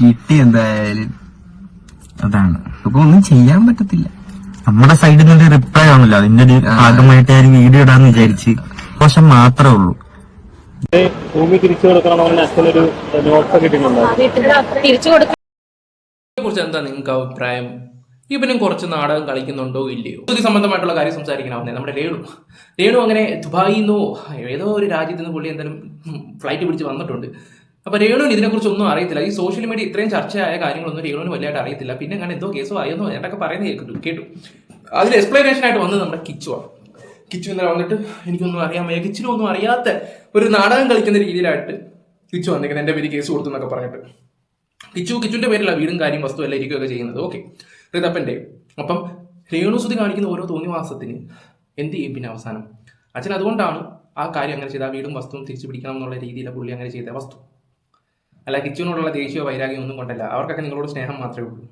കിട്ടി എന്തായാലും. അതാണ്. അപ്പൊ ഒന്നും ചെയ്യാൻ പറ്റത്തില്ല. നമ്മുടെ സൈഡിൽ നിന്ന് റിപ്ലൈ ആണല്ലോ. അതിന്റെ ഒരു ഭാഗമായിട്ട് ഞാൻ വീഡിയോ ഇടാന്ന് വിചാരിച്ച്. പക്ഷെ മാത്രമേ ഉള്ളൂ. ഭൂമി തിരിച്ചു കൊടുക്കണമെന്ന് അച്ഛനൊരു കിട്ടിയിട്ടുണ്ടായിരുന്നു കുറിച്ച് എന്താ നിങ്ങൾക്ക് അഭിപ്രായം? ഇവനും കുറച്ച് നാടകം കളിക്കുന്നുണ്ടോ ഇല്ലയോ? ഇത് സംബന്ധമായിട്ടുള്ള കാര്യം സംസാരിക്കണമെന്നേ നമ്മുടെ രേണു. രേണു അങ്ങനെ ദുബായിന്നോ നിന്നോ ഏതോ ഒരു രാജ്യത്ത് നിന്ന് പുള്ളി എന്തായാലും ഫ്ലൈറ്റ് പിടിച്ച് വന്നിട്ടുണ്ട്. അപ്പൊ രേണുവിന് ഇതിനെക്കുറിച്ച് ഒന്നും അറിയത്തില്ല. ഈ സോഷ്യൽ മീഡിയ ഇത്രയും ചർച്ചയായ കാര്യങ്ങളൊന്നും രേണുവിന് വലിയതായിട്ട് അറിയത്തില്ല. പിന്നെ അങ്ങനെ എന്തോ കേസോ ആയെന്നോ എന്നൊക്കെ പറയുന്നത് കേട്ടു കേട്ടു. അതിൽ എക്സ്പ്ലനേഷൻ ആയിട്ട് വന്നത് നമ്മുടെ കിച്ചുവാണ് കിച്ചു ഇന്നലെ വന്നിട്ട് എനിക്കൊന്നും അറിയാൻ വയ്യ. കിച്ചിനും ഒന്നും അറിയാത്ത ഒരു നാടകം കളിക്കുന്ന രീതിയിലായിട്ട് കിച്ചു വന്നിരിക്കുന്നത് എന്റെ പേര് കേസ് കൊടുത്തു എന്നൊക്കെ പറഞ്ഞിട്ട്. കിച്ചു കിച്ചുവിന്റെ പേരില്ല വീടും കാര്യം വസ്തു എല്ലാം ഇരിക്കുകയൊക്കെ ചെയ്യുന്നത്. ഓക്കെ റിതപ്പന്റെ അപ്പം രേണുസുതി കാണിക്കുന്ന ഓരോ തോന്നിവാസത്തിന് എന്ത് ചെയ്യും പിന്നെ അവസാനം? അച്ഛൻ അതുകൊണ്ടാണ് ആ കാര്യം അങ്ങനെ ചെയ്ത വീടും വസ്തുവും തിരിച്ചു പിടിക്കണം എന്നുള്ള രീതിയിലാണ് പുള്ളി അങ്ങനെ ചെയ്ത വസ്തു. അല്ല കിച്ചുവിനോടുള്ള ദേഷ്യമോ വൈരാഗ്യം ഒന്നും കൊണ്ടല്ല. അവർക്കൊക്കെ നിങ്ങളോട് സ്നേഹം മാത്രമേ ഉള്ളൂ.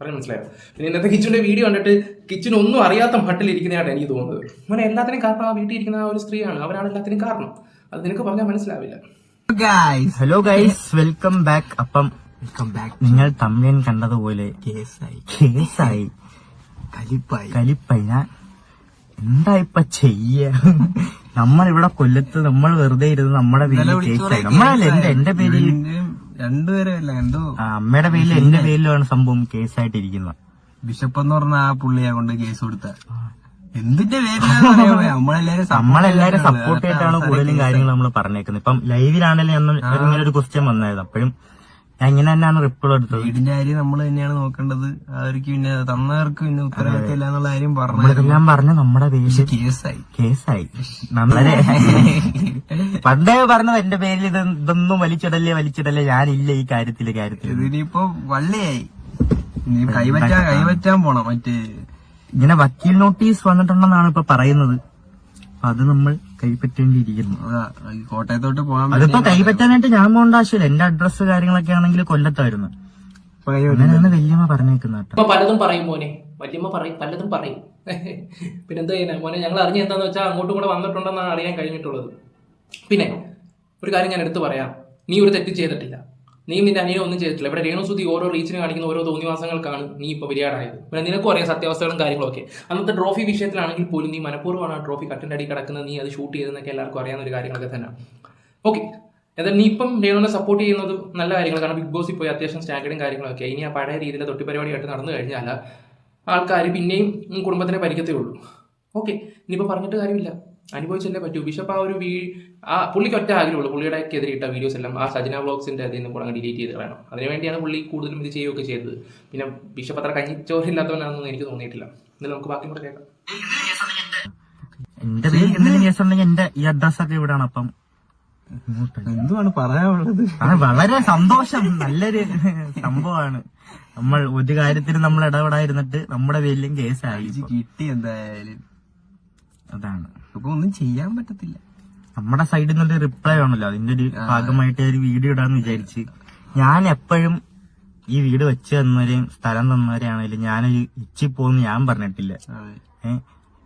പറഞ്ഞു മനസ്സിലായോ? പിന്നെ ഇന്നത്തെ കിച്ചുവിന്റെ വീഡിയോ കണ്ടിട്ട് കിച്ചുവിന് ഒന്നും അറിയാത്ത മട്ടിലിരിക്കുന്നതായിട്ട് എനിക്ക് തോന്നുന്നത്. അങ്ങനെ എല്ലാത്തിനും കാരണം ആ വീട്ടിൽ ഇരിക്കുന്ന ആ ഒരു സ്ത്രീയാണ്. അവരാണ് എല്ലാത്തിനും കാരണം. അത് നിനക്ക് പറഞ്ഞാൽ മനസ്സിലാവില്ല. Guys hello guys welcome back അപ്പം വെൽക്കം ബാക്ക് നിങ്ങൾ തമ്മിൽ കണ്ടതുപോലെ കേസായി. കേസായി. കലിപ്പായി. കലിപ്പായി. ഞാൻ എന്താ ഇപ്പൊ ചെയ്യ? നമ്മൾ ഇവിടെ കൊല്ലത്ത് നമ്മൾ വെറുതെ ഇരുന്ന് നമ്മുടെ പേരിൽ കേസായി. നമ്മളല്ല എന്റെ. എന്റെ പേരിൽ ഇവന്റെയും രണ്ടുപേരും എന്തോ അമ്മയുടെ പേരിൽ എന്റെ പേരിലാണ് സംഭവം കേസായിട്ടിരിക്കുന്നത്. ബിഷപ്പ് എന്ന് പറഞ്ഞ ആ പുള്ളിയെ കൊണ്ട് കേസ് കൊടുത്ത. എന്തിന്റെ വയ്യ. നമ്മളെല്ലാരും നമ്മളെല്ലാരും സപ്പോർട്ട് ചെയ്തിട്ടാണ് അവസാനം കൂടുതലും കാര്യങ്ങൾ നമ്മൾ പറഞ്ഞേക്കുന്നത്. ഇപ്പം ലൈവിലാണെങ്കിലും ഒരു ക്വസ്റ്റ്യൻ വന്നായിരുന്നു അപ്പോഴും ഞാൻ ഇങ്ങനെ തന്നെയാണ് റിപ്ലൈ എടുത്തത്? വീടിന്റെ കാര്യം നമ്മൾ തന്നെയാണ് നോക്കേണ്ടത്. അവർക്ക് പിന്നെ തന്നവർക്ക് പിന്നെ ഉത്തരവാദിത്തമില്ല എന്നുള്ള കാര്യം പറഞ്ഞു ഞാൻ പറഞ്ഞു നമ്മുടെ കേസായി. കേസായി. നമ്മളെ പണ്ടേ പറഞ്ഞത് എന്റെ പേരിൽ ഇത് ഇതൊന്നും വലിച്ചിടല്ലേ വലിച്ചിടല്ലേ ഞാനില്ല ഈ കാര്യത്തിൽ കാര്യത്തിൽ ഇതിനിപ്പോ വള്ളിയായി. ഇനി കൈവറ്റാൻ കൈവറ്റാൻ പോണം. മറ്റേ ഇങ്ങനെ വക്കീൽ നോട്ടീസ് വന്നിട്ടുണ്ടെന്നാണ് ഇപ്പൊ പറയുന്നത്. അപ്പൊ അത് നമ്മൾ കൈപ്പറ്റേണ്ടിയിരിക്കുന്നു. കോട്ടയത്തോട്ട് പോകാൻ അതിപ്പോ കൈപ്പറ്റാനായിട്ട് ഞാൻ പോകേണ്ട ആവശ്യമില്ല. എന്റെ അഡ്രസ്സ് കാര്യങ്ങളൊക്കെ ആണെങ്കിൽ കൊല്ലത്തായിരുന്നു. അങ്ങനെയാണ് വല്യമ്മ പറഞ്ഞേക്കുന്ന കേട്ടോ. പലതും പറയും മോനെ. വല്യമ്മ പറയും പലതും പറയും. പിന്നെ എന്താ ചെയ്യാനാ മോനെ ഞങ്ങൾ അറിഞ്ഞ എന്താന്ന് വെച്ചാൽ അങ്ങോട്ടും കൂടെ വന്നിട്ടുണ്ടെന്നാണ് അറിയാൻ കഴിഞ്ഞിട്ടുള്ളത്. പിന്നെ ഒരു കാര്യം ഞാൻ എടുത്തു പറയാം. നീ ഒരു തെറ്റ് ചെയ്തിട്ടില്ല. നീ നിന്റെ അനിയനെ ഒന്നും ചെയ്തിട്ടില്ല. ഇവിടെ രേണുസുതി ഓരോ റീച്ചിന് കാണിക്കുന്ന ഓരോ തോന്നിവാസങ്ങൾക്കാണ് നീ ഇപ്പോൾ വിരിയാടായത് പിന്നെ നിനക്കും അറിയാം സത്യാവസ്ഥകളും കാര്യങ്ങളൊക്കെ. അന്നത്തെ ട്രോഫി വിഷയത്തിലാണെങ്കിൽ പോലും നീ മനഃപൂർവമാണ് ട്രോഫി കട്ടിന്റെ അടി കിടക്കുന്നത്. നീ അത് ഷൂട്ട് ചെയ്തെന്നൊക്കെ എല്ലാവർക്കും അറിയാവുന്ന ഒരു കാര്യങ്ങളൊക്കെ തന്നെ. ഓക്കെ എന്നാൽ നീ ഇപ്പം രേണുവിനെ സപ്പോർട്ട് ചെയ്യുന്നത് നല്ല കാര്യങ്ങൾ. കാരണം ബിഗ് ബോസിൽ പോയി അത്യാവശ്യം സ്റ്റാൻഡേർഡും കാര്യങ്ങളൊക്കെ. ഇനി ആ പഴയ രീതിയിലെ തൊട്ടി പരിപാടിയായിട്ട് നടന്നു കഴിഞ്ഞാൽ ആൾക്കാർ പിന്നെയും കുടുംബത്തിനെ ഭരിക്കത്തേ ഉള്ളൂ. ഓക്കെ ഇനിയിപ്പോൾ പറഞ്ഞിട്ട് കാര്യമില്ല. അനുഭവിച്ചല്ലേ പറ്റൂ. ബിഷപ്പ് ആ ഒരു വീ ആ പുള്ളിക്ക് ഒറ്റ ആഗ്രഹമുള്ളൂ. പുള്ളിയുടെ എതിരെ ഇട്ട വീഡിയോസ് എല്ലാം ആ സജന ബ്ലോഗ്സിന്റെ അതിൽ നിന്ന് കൂടെ അങ്ങ് ഡിലീറ്റ് ചെയ്ത് കളയണം. അതിനുവേണ്ടിയാണ് പുള്ളി കൂടുതലും ഇത് ചെയ്യുകയൊക്കെ ചെയ്തത്. പിന്നെ ബിഷപ്പ് അത്ര കഞ്ഞിച്ചോറില്ലാത്തവനാണെന്ന് എനിക്ക് തോന്നിയിട്ടില്ല. എന്നാലും നമുക്ക് ബാക്കി കൂടെ കേൾക്കാം. എന്റെ പേര് എന്തെങ്കിലും എന്റെ ഈ ഇവിടാണ് അപ്പം എന്തുവാണ് പറയാനുള്ളത്? വളരെ സന്തോഷം. നല്ലൊരു സംഭവമാണ്. നമ്മൾ ഒരു കാര്യത്തിന് നമ്മൾ ഇടപെടാതിരുന്നിട്ട് നമ്മുടെ പേരിലും കേസായി കിട്ടി എന്തായാലും. അതാണ്. അപ്പൊ ഒന്നും ചെയ്യാൻ പറ്റത്തില്ല. നമ്മുടെ സൈഡിൽ നിന്നുള്ള റിപ്ലൈ ആണല്ലോ. അതിന്റെ ഒരു ഭാഗമായിട്ട് ഒരു വീഡിയോ ഇടാന്ന് വിചാരിച്ച്. ഞാൻ എപ്പോഴും ഈ വീട് വെച്ച് തന്നവരെയും സ്ഥലം തന്നവരെയാണെങ്കിലും ഞാനൊരു ഇച്ചി പോകുന്നു ഞാൻ പറഞ്ഞിട്ടില്ല.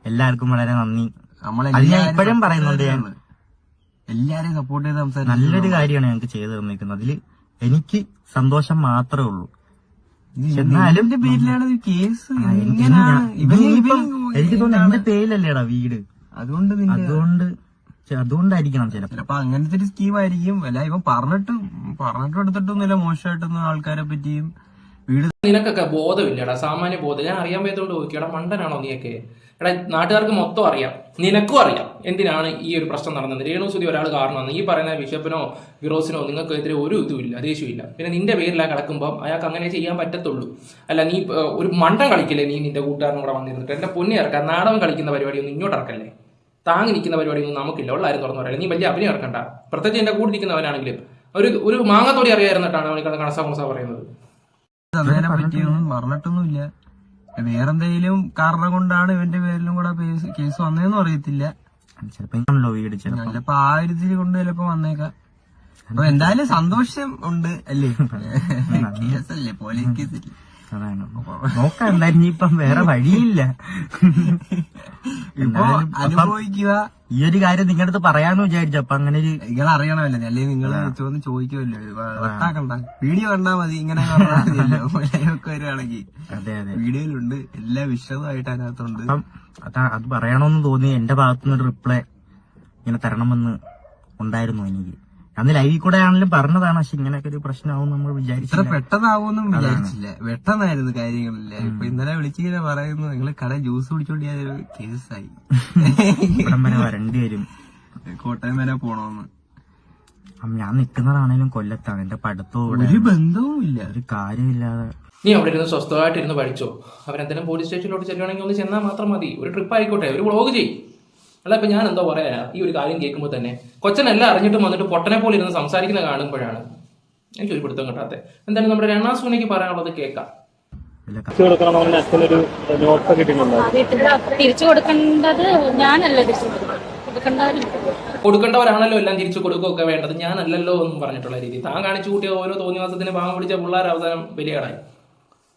എല്ലാവർക്കും വളരെ നന്ദി. അത് ഞാൻ ഇപ്പോഴും പറയുന്നുണ്ട് ഞാൻ. എല്ലാരെയും സപ്പോർട്ട് ചെയ്ത് നല്ലൊരു കാര്യമാണ് ഞങ്ങൾക്ക് ചെയ്തു തന്നിരിക്കുന്നത്. അതിൽ എനിക്ക് സന്തോഷം മാത്രമേ ഉള്ളൂ. എന്നാലും പേരിലാണ് കേസ്. എനിക്ക് തോന്നുന്നു എന്റെ പേരിലല്ലേടാ വീട്. അതുകൊണ്ട് അതുകൊണ്ട് അതുകൊണ്ടായിരിക്കണം ചിലപ്പോ. അങ്ങനത്തെ ഒരു സ്കീം ആയിരിക്കും. അല്ല ഇവൻ പറഞ്ഞിട്ട് പറഞ്ഞിട്ട് എടുത്തിട്ടൊന്നുമില്ല മോശമായിട്ടൊന്നും ആൾക്കാരെ പറ്റിയും. വീട് നിനക്കൊക്കെ ബോധമില്ലടാ സാമാന്യ ബോധം. ഞാൻ അറിയാൻ പോയതുകൊണ്ട് ചോദിക്കും മണ്ടനാണോ നീയൊക്കെ? എടാ നാട്ടുകാർക്ക് മൊത്തം അറിയാം. നിനക്കും അറിയാം എന്തിനാണ് ഈ ഒരു പ്രശ്നം നടന്നത്? രേണു സുതി ഒരാൾ കാരണമാണ്. ഈ പറയുന്ന ബിഷപ്പിനോ ഫിറോസിനോ നിങ്ങൾക്കെതിരെ ഒരു ഇതുമില്ല ദേഷ്യമില്ല പിന്നെ നിന്റെ പേരിലാണ് കിടക്കുമ്പോൾ അയാൾക്ക് അങ്ങനെ ചെയ്യാൻ പറ്റത്തുള്ളൂ. അല്ല നീ ഒരു മണ്ടം കളിക്കില്ലേ നീ നിന്റെ കൂട്ടുകാരനും കൂടെ വന്നിരുന്നിട്ട്? എന്റെ പൊന്നി ഇറക്കാം നാടകം കളിക്കുന്ന പരിപാടിയൊന്നും ഇങ്ങോട്ട് ഇറക്കല്ലേ? താങ്ങി നിൽക്കുന്ന പരിപാടിയൊന്നും നമുക്കില്ല. ഉള്ള ആരും തുറന്നു പറയില്ല? നീ വലിയ അഭിനയം ഇറക്കണ്ട. പ്രത്യേകിച്ച് എന്റെ കൂടെ നിൽക്കുന്നവരാണെങ്കിലും ഒരു ഒരു മാങ്ങത്തോടി അറിയായിരുന്നിട്ടാണ് അവനിക്ക് കണസാ കുണസ പറയുന്നത്. പറഞ്ഞിട്ടൊന്നുമില്ല. വേറെന്തെങ്കിലും കാരണം കൊണ്ടാണ് ഇവന്റെ പേരിലും കൂടെ കേസ് വന്നതെന്ന് അറിയത്തില്ല. ചിലപ്പോ ചിലപ്പോ? ആ ഒരു ഇതിൽ കൊണ്ട് ചിലപ്പോ വന്നേക്കാം. അപ്പൊ എന്തായാലും സന്തോഷം ഉണ്ട് അല്ലേ? കേസല്ലേ പോലീസ് കേസല്ലേ. അതാണ് നോക്കാം എന്തായാലും ഇനിയിപ്പം വേറെ വഴിയില്ല. ഇപ്പൊ അനുഭവിക്കുക. ഈ ഒരു കാര്യം നിങ്ങളുടെ അടുത്ത് പറയാന്ന് വിചാരിച്ചു. അപ്പൊ അങ്ങനെ ഒരു നിങ്ങൾ അറിയണമല്ലോ അല്ലെങ്കിൽ നിങ്ങൾ ചോദിച്ച് ചോദിക്കുമല്ലോ. വട്ടാക്കണ്ട. വീഡിയോ കണ്ടാ മതി. ഇങ്ങനെ ഒക്കെ അതെ അതെ. വീഡിയോയിലുണ്ട്. എല്ലാ വിശദമായിട്ട് അതിനകത്തുണ്ട്. അപ്പം അതാ അത് പറയണമെന്ന് തോന്നി. എന്റെ ഭാഗത്തുനിന്ന് റിപ്ലൈ ഇങ്ങനെ തരണമെന്ന് ഉണ്ടായിരുന്നു എനിക്ക്. അന്ന് ലൈവിൽ കൂടെ ആണെങ്കിലും പറഞ്ഞതാണ് പക്ഷെ ഇങ്ങനെയൊക്കെ ഒരു പ്രശ്നമാവും നമ്മൾ ഇത്ര വിചാരിച്ചില്ല പെട്ടെന്നാവുമെന്നും വിചാരിച്ചില്ല. പെട്ടെന്നായിരുന്നു കാര്യങ്ങളില്ല. ഇപ്പൊ ഇന്നലെ വിളിച്ചിങ്ങനെ പറയുന്നു നിങ്ങൾ കട ജ്യൂസ് കുടിച്ചോണ്ടിയൊരു കേസായി ഇവിടം വരെ വരേണ്ടി വരും. കോട്ടയം വരെ പോണോന്ന്. അപ്പം ഞാൻ നിൽക്കുന്നതാണേലും കൊല്ലത്താണ്. എന്റെ പഠിത്തവും ഒരു ബന്ധവും ഇല്ല. ഒരു കാര്യമില്ലാതെ. നീ അവിടെ ഇരുന്ന് സ്വസ്ഥമായിട്ട് ഇരുന്ന് പഠിച്ചോ? അവരെന്തെങ്കിലും പോലീസ് സ്റ്റേഷനിലോട്ട് ചെല്ലുവാണെങ്കിൽ ഒന്ന് ചെന്നാൽ മാത്രം മതി. ഒരു ട്രിപ്പ് ആയിക്കോട്ടെ. ഒരു വ്ളോഗ് ചെയ്യും. അല്ല ഇപ്പൊ ഞാൻ എന്താ പറയാ ഈ ഒരു കാര്യം കേൾക്കുമ്പോൾ തന്നെ കൊച്ചനെല്ലാം അറിഞ്ഞിട്ട് വന്നിട്ട് പൊട്ടനെ പോലെ ഇരുന്ന് സംസാരിക്കുന്ന കാണുമ്പോഴാണ് എനിക്ക് ഒരു പിടുത്തം കിട്ടാത്തത് എന്തായാലും നമ്മുടെ രണാസൂനയ്ക്ക് പറയാനുള്ളത് കേൾക്കാം. തിരിച്ചു തിരിച്ചു കൊടുക്കേണ്ടത് ഞാനല്ല തിരിച്ചു കൊടുക്കേണ്ടവര് കൊടുക്കേണ്ടവരാണല്ലോ എല്ലാം തിരിച്ചു കൊടുക്കുകയൊക്കെ വേണ്ടത്. ഞാനല്ലല്ലോ എന്നും പറഞ്ഞിട്ടുള്ള രീതി. താൻ കാണിച്ചു കൂട്ടിയ ഓരോ തോന്നിവാസത്തിന് പാവം പിടിച്ച പിള്ളേർ അവസാനം ബലിയാടായി.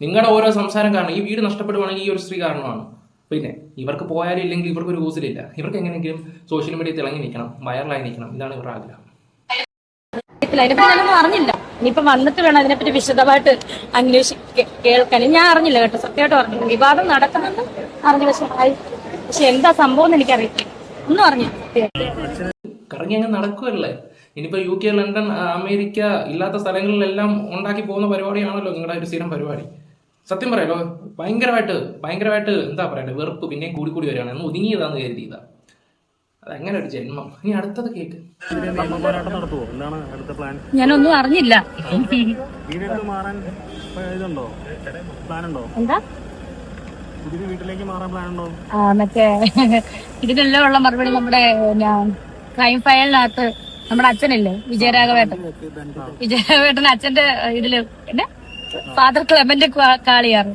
നിങ്ങളുടെ ഓരോ സംസാരം കാരണം ഈ വീട് നഷ്ടപ്പെടുവാണെങ്കിൽ ഈ ഒരു സ്ത്രീ കാരണമാണ്. പിന്നെ ഇവർക്ക് പോയാലും ഇല്ലെങ്കിൽ ഇവർക്ക് ഒരു യൂസിലില്ല ഇവർക്ക് എങ്ങനെയെങ്കിലും സോഷ്യൽ മീഡിയ തിളങ്ങി നിൽക്കണം വൈറലായി നിൽക്കണം. ഇതാണ് ഇവരുടെ ആഗ്രഹം. അതിനെപ്പറ്റി ഞാനൊന്നും അറിഞ്ഞില്ല. ഇനിയിപ്പോ വന്നിട്ട് വേണം അതിനെപ്പറ്റി വിശദമായിട്ട് അന്വേഷി കേൾക്കാൻ. ഞാൻ അറിഞ്ഞില്ല കേട്ടോ സത്യമായിട്ട് അറിഞ്ഞില്ല. വിവാദം നടക്കുന്നുണ്ട് അറിഞ്ഞു പക്ഷെ പക്ഷെ എന്താ സംഭവം എന്ന് എനിക്കറിയില്ല ഒന്നും അറിഞ്ഞില്ല. കറങ്ങി അങ്ങ് നടക്കുമല്ലേ ഇനിയിപ്പോൾ യു കെ ലണ്ടൻ അമേരിക്ക ഇല്ലാത്ത സ്ഥലങ്ങളിലെല്ലാം ഉണ്ടാക്കി പോകുന്ന പരിപാടിയാണല്ലോ നിങ്ങളുടെ ഒരു സ്ഥിരം പരിപാടി. സത്യം പറയാലോ ഭയങ്കരമായിട്ട് ഭയങ്കരമായിട്ട് എന്താ പറയണ്ടേ വെറുപ്പ് പിന്നെ കൂടി കൂടി വരികയാണ്. എന്ന് ഒതുങ്ങിയതാന്ന് കരുതിയതാ അതങ്ങനെ ഒരു ജന്മം? ഇനി അടുത്തത് കേക്ക്. പോരാട്ടം നടത്തുവോ എന്താണ് അടുത്ത പ്ലാൻ ഞാനൊന്നും അറിഞ്ഞില്ല മാറാൻ വീട്ടിലേക്ക് പ്ലാൻ ഉണ്ടോ മറ്റേ ഇതിനെല്ലാം ഉള്ള മറുപടി നമ്മുടെ ക്രൈം ഫയലിനകത്ത് നമ്മുടെ അച്ഛനല്ലേ? വിജയരാഘവേട്ടൻ. വിജയരാഘവേട്ടൻ അച്ഛന്റെ ഇതിൽ പിന്നെ ഫാദർ ക്ലെമന്റ് കാളിയാർ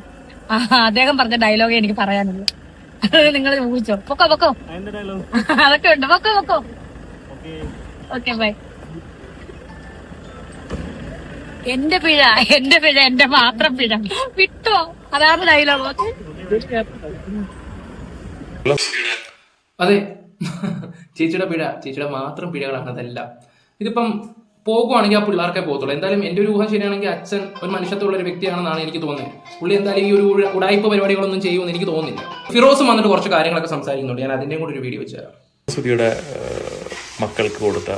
അദ്ദേഹം പറഞ്ഞ ഡയലോഗ് എനിക്ക് പറയാനുള്ളൂ നിങ്ങൾ ഊഹിച്ചോ. പൊക്കോ പൊക്കോ. അതൊക്കെ ഉണ്ട്. പൊക്കോ പൊക്കോ. ഓക്കെ. ഓക്കെ ബൈ എന്റെ പിഴ എന്റെ പിഴ എന്റെ മാത്രം പിഴ. വിട്ടോ. അതാണ് ഡയലോഗ് ഓക്കെ അതെ. ചേച്ചിയുടെ പിഴ ചേച്ചിയുടെ മാത്രം പിഴകളാണ് അതെല്ലാം. ഇതിപ്പം പോകുവാണെങ്കിൽ ആ പിള്ളേർക്കേ പോകത്തുള്ളൂ. എന്തായാലും എന്റെ ഒരു ഊഹം ശരിയാണെങ്കിൽ അച്ഛൻ ഒരു മനുഷ്യത്തുള്ള ഒരു വ്യക്തിയാണെന്നാണ് എനിക്ക് തോന്നുന്നത്. പുള്ളി എന്തായാലും ഈ ഒരു ഉടായ്പ പരിപാടികളൊന്നും ചെയ്യുമെന്ന് എനിക്ക് തോന്നുന്നില്ല. ഫിറോസ് വന്നിട്ട് കുറച്ച് കാര്യങ്ങളൊക്കെ സംസാരിക്കുന്നുണ്ട്. ഞാൻ അതിന്റെയും കൂടി ഒരു വീഡിയോ വെച്ചുതരാം മക്കൾക്ക് കൊടുത്ത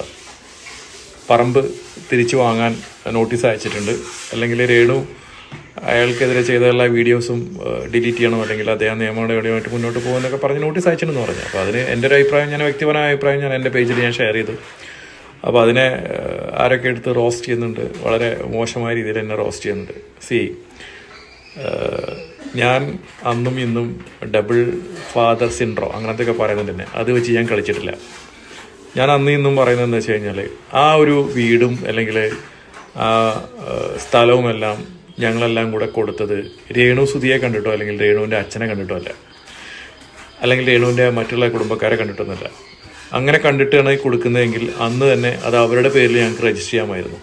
പറമ്പ് തിരിച്ചു വാങ്ങാൻ നോട്ടീസ് അയച്ചിട്ടുണ്ട്. അല്ലെങ്കിൽ രേണു അയാൾക്കെതിരെ ചെയ്ത എല്ലാ വീഡിയോസും ഡിലീറ്റ് ചെയ്യണം? അല്ലെങ്കിൽ അദ്ദേഹം നിയമങ്ങളുമായിട്ട് മുന്നോട്ട് പോകുമെന്നൊക്കെ പറഞ്ഞ് നോട്ടീസ് അയച്ചിട്ടുണ്ടെന്ന് പറഞ്ഞു. അപ്പോൾ അതിന് എന്റെ ഒരു അഭിപ്രായം ഞാൻ വ്യക്തിപരമായ അഭിപ്രായം ഞാൻ എന്റെ പേജിൽ ഞാൻ ഷെയർ ചെയ്തു. അപ്പോൾ അതിനെ ആരൊക്കെ എടുത്ത് റോസ്റ്റ് ചെയ്യുന്നുണ്ട് വളരെ മോശമായ രീതിയിൽ എന്നെ റോസ്റ്റ് ചെയ്യുന്നുണ്ട്. സി ഞാൻ അന്നും ഇന്നും ഡബിൾ ഫാദർ സിൻഡ്രോ അങ്ങനത്തെ ഒക്കെ പറയുന്നുണ്ട് തന്നെ അത് വെച്ച് ഞാൻ കളിച്ചിട്ടില്ല. ഞാൻ അന്നും ഇന്നും പറയുന്നത് എന്താ വെച്ച് കഴിഞ്ഞാൽ ആ ഒരു വീടും അല്ലെങ്കിൽ ആ സ്ഥലവുമെല്ലാം ഞങ്ങളെല്ലാം കൂടെ കൊടുത്തത് രേണു സുധിയെ കണ്ടിട്ടോ അല്ലെങ്കിൽ രേണുവിന്റെ അച്ഛനെ കണ്ടിട്ടോ അല്ല. അല്ലെങ്കിൽ രേണുവിന്റെ മറ്റുള്ള കുടുംബക്കാരെ കണ്ടിട്ടൊന്നുമല്ല. അങ്ങനെ കണ്ടിട്ടാണ് കൊടുക്കുന്നതെങ്കിൽ അന്ന് തന്നെ അത് അവരുടെ പേരിൽ ഞങ്ങൾക്ക് രജിസ്റ്റർ ചെയ്യാമായിരുന്നു.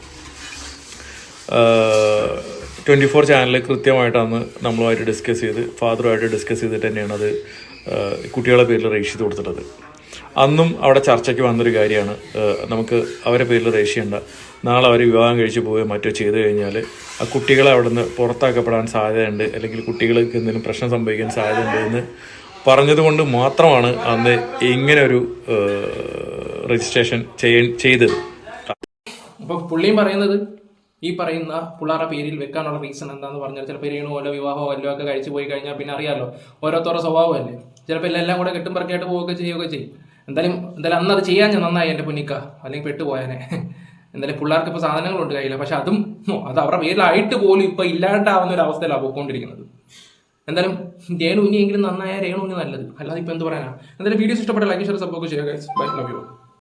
ട്വന്റി ഫോർ ചാനൽ കൃത്യമായിട്ട് അന്ന് നമ്മളുമായിട്ട് ഡിസ്കസ് ചെയ്ത് ഫാദറുമായിട്ട് ഡിസ്കസ് ചെയ്തിട്ട് തന്നെയാണ് അത് കുട്ടികളുടെ പേരിൽ രജിസ്റ്റർ ചെയ്ത് കൊടുത്തിട്ടത്. അന്നും അവിടെ ചർച്ചയ്ക്ക് വന്നൊരു കാര്യമാണ് നമുക്ക് അവരെ പേരിൽ രജിസ്റ്റർ ചെയ്യേണ്ട. നാളെ അവർ വിവാഹം കഴിച്ച് പോവുകയോ മറ്റോ ചെയ്തു കഴിഞ്ഞാൽ ആ കുട്ടികളെ അവിടെ നിന്ന് പുറത്താക്കപ്പെടാൻ സാധ്യതയുണ്ട്. അല്ലെങ്കിൽ കുട്ടികൾക്ക് എന്തെങ്കിലും പ്രശ്നം സംഭവിക്കാൻ സാധ്യതയുണ്ട് എന്ന് പറഞ്ഞതുകൊണ്ട് മാത്രമാണ് അന്ന് ഇങ്ങനെ ഒരു രജിസ്ട്രേഷൻ ചെയ്തത്. അപ്പോൾ പുള്ളിയും പറയുന്നത് ഈ പറയുന്ന പിള്ളേരുടെ പേരിൽ വെക്കാനുള്ള റീസൺ എന്താന്ന് പറഞ്ഞാൽ ചിലപ്പോൾ രേണു ഓരോ വിവാഹമോ അല്ലോ ഒക്കെ കഴിച്ചു പോയി കഴിഞ്ഞാൽ പിന്നെ അറിയാമല്ലോ ഓരോരുത്തരുടെ സ്വഭാവമല്ലേ. ചിലപ്പോൾ എല്ലാം കൂടെ കെട്ടും പറക്കായിട്ട് പോവുകയൊക്കെ ചെയ്യുകയൊക്കെ ചെയ്യും. എന്തായാലും എന്തായാലും അന്ന് അത് ചെയ്യാൻ ഞാൻ നന്നായി എന്റെ പുന്നിക്ക. അല്ലെങ്കിൽ പെട്ടുപോയാനെ. എന്തായാലും പിള്ളേർക്ക് ഇപ്പോൾ സാധനങ്ങളുണ്ട് കയ്യില്ല പക്ഷെ അതും അത് അവരുടെ പേരിലായിട്ട് പോലും ഇപ്പോൾ ഇല്ലാണ്ടാവുന്ന ഒരു അവസ്ഥയിലാണ് പോയിക്കൊണ്ടിരിക്കുന്നത്. എന്തായാലും രേണു ഇനിയെങ്കിലും നന്നായ രേണു ഇനി നല്ലത്. അല്ലാതെ ഇപ്പോൾ എന്ത് പറയാനാണ് എന്തായാലും വീഡിയോസ് ഇഷ്ടപ്പെട്ട ലൈക്ക് ഷെയർ സപ്പോർട്ട് ചെയ്യുക ബൈ ലവ് യു